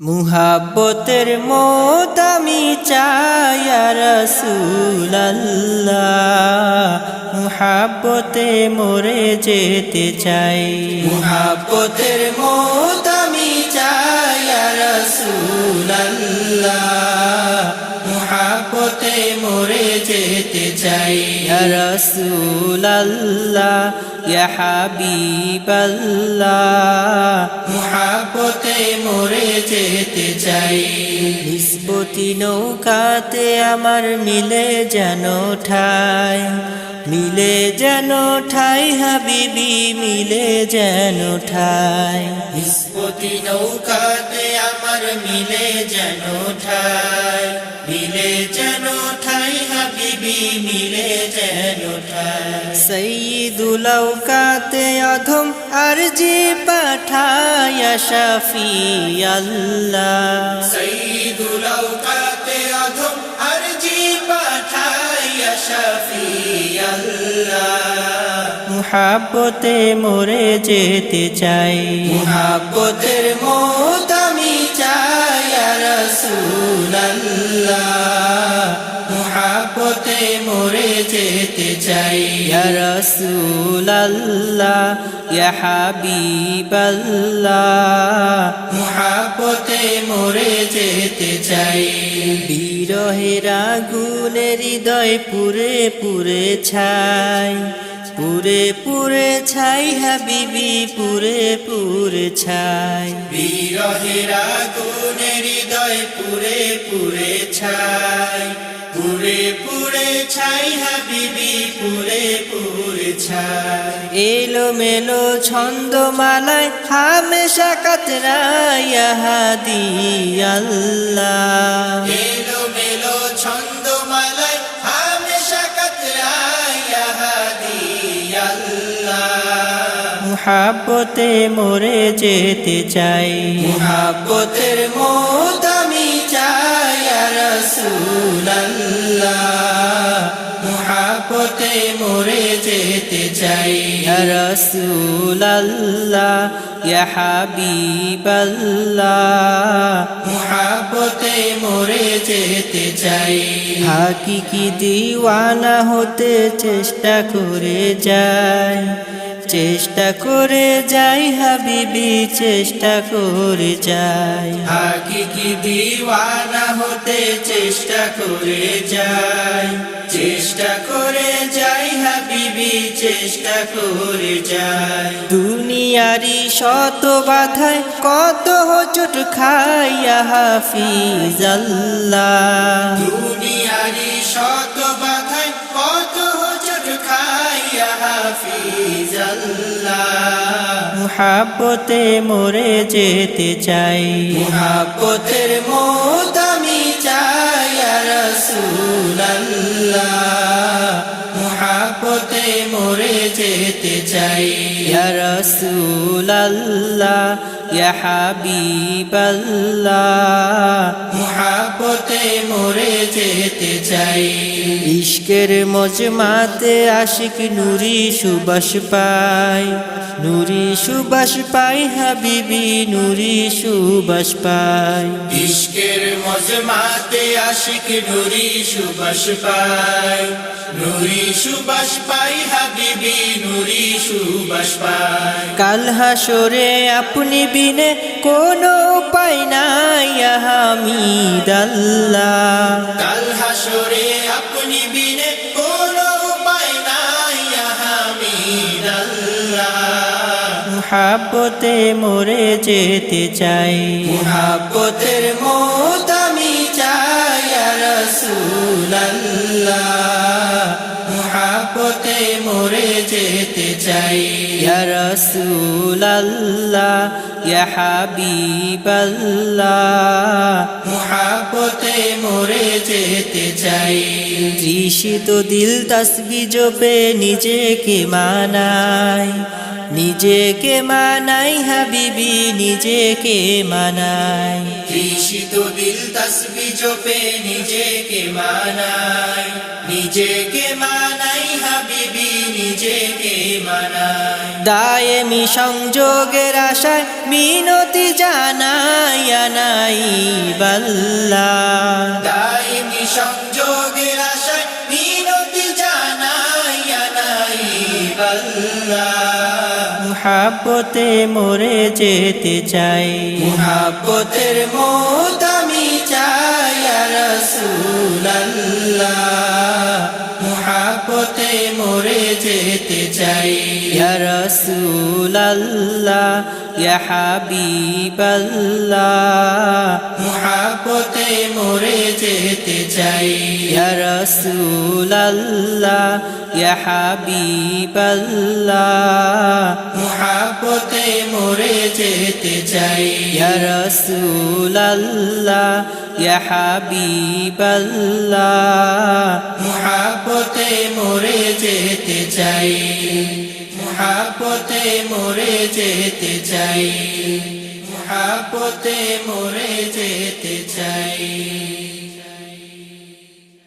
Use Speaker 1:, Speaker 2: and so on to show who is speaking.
Speaker 1: মুহাব্বতের মত আমি চাই রসুল্লাহ মুহাব্বতে মরে যেতে চাই। মুহাব্বতের মত আমি চাই রসুল্লাহ মুহাব্বতে মরে চাই রসুল্লাহ হাবিবাল্লাহ। মুহাব্বতে মরে যেতে চাই। নিসবতি নৌকাতে আমার মিলে যেন ঠাই মিলে যেন ঠাই হাবিবি মিলে যেন ঠাই। নিসবতি নৌকাতে আমার মিলে যেন ঠাই মিলে যেন ঠাই হাবিবি মিলে যেন ঠাই। সঈদুল অধম আরজি পাঠায় শাফি আল্লাহ। সঈদুল অধম আরজি পাঠায় শাফি আল্লাহ। মুহাব্বতে মরে যেতে চাই। মুহাব্বতের চাই রসুল্লাহ মুহাব্বতে মরে যেতে চাই। রসুল্লাহ হাবিবাল্লাহ, মুহাব্বতে মরে যেতে চাই। বিরহের আগুনের হৃদয় পুরে পুরে ছাই। পুরে পুরে ছাই হাবিবি পুরে পুরে ছাই। বিরহের আগুনের হৃদয় পুরে পুরে ছাই। পুরে পুরে ছাই হাবিবি পুরে পুরে ছাই। এলো মেলো ছন্দমালায় হামেশা কাতরাইয়া হাদি আল্লাহ। এলো মুহাব্বতে মরে যেতে চাই। মুহাব্বতের মত আমি চাই রসুল্লাহ মুহাব্বতে মরে যেতে চাই। রসুল্লাহ ইয়া হাবিবাল্লাহ। মুহাব্বতে মরে যেতে চাই। হাকিকি দিওয়ানা হতে চেষ্টা করে যায় চেষ্টা করে যাই হাবিবি চেষ্টা করে যাই। হাকিকি দিওয়ানা হতে চেষ্টা করে যাই। চেষ্টা করে যাই হাবিবি চেষ্টা করে যাই। দুনিয়ারি শত বাধায় কত হোচট খাইয়া হাফিজ আল্লাহ দুনিয়ারি শত মুহাব্বতে মরে যেতে চাই। মুহাব্বতের মত আমি চাই রসুল্লাহ মরে যেতে চাই রসুল্লাহ ইয়া হাবিবাল্লাহ মুহাব্বতে মরে যেতে চাই। ইশকের মজমাতে আশিক নুরি সুবাস পাই নুরি সুবাস পাই হাবিবি নুরি সুবাস পাই ইশকের মজমাতে আশিক নুরি সুবাস পাই নুরি সুবাস পাই হাবিবি নুরি সুবাস পাই কাল হাসরে আপনি বিনে কোনো উপায় নাই। আল্লাহ। কাল হাসরে আপনি বিনে কোনো উপায় নাই। হামিদ আল্লাহ। মরে যেতে চাই। মুহাব্বতের মত আমি চাই। রসুল্লাহ মুহাব্বতে মরে যেতে চাই। রসুল্লাহ হাবিবাল্লাহ। মুহাব্বতে মরে যেতে চাই। তৃষিত দিল তসবি জপে, নিজেকে মানায়। নিজেকে মানাই হাবিবি নিজেকে মানাই।
Speaker 2: তৃষিত দিল তসবি জপে নিজেকে মানাই। নিজেকে মানাই হাবিবি নিজেকে মানাই।
Speaker 1: দায়েমি সংযোগের আশায় মিনতি জানাই আনাই বাল্লা।
Speaker 2: দাইমি সংযোগের আশায় মিনতি জানাই আনাই আল্লাহ
Speaker 1: মুহাব্বতে মরে যেতে চাই।
Speaker 2: মুহাব্বতের মত আমি চাই রসুল্লাহ
Speaker 1: মুহাব্বতে মরে যেতে চাই রসুল্লাহ হাবিবাল্লাহ। রাসূলাল্লাহ ইয়া হাবিবাল্লাহ। মুহাব্বতে মরে যেতে চাই। ইয়া রাসূলাল্লাহ ইয়া হাবিবাল্লাহ। মুহাব্বতে মরে যেতে চাই। মুহাব্বতে মরে যেতে চাই। মুহাব্বতে মরে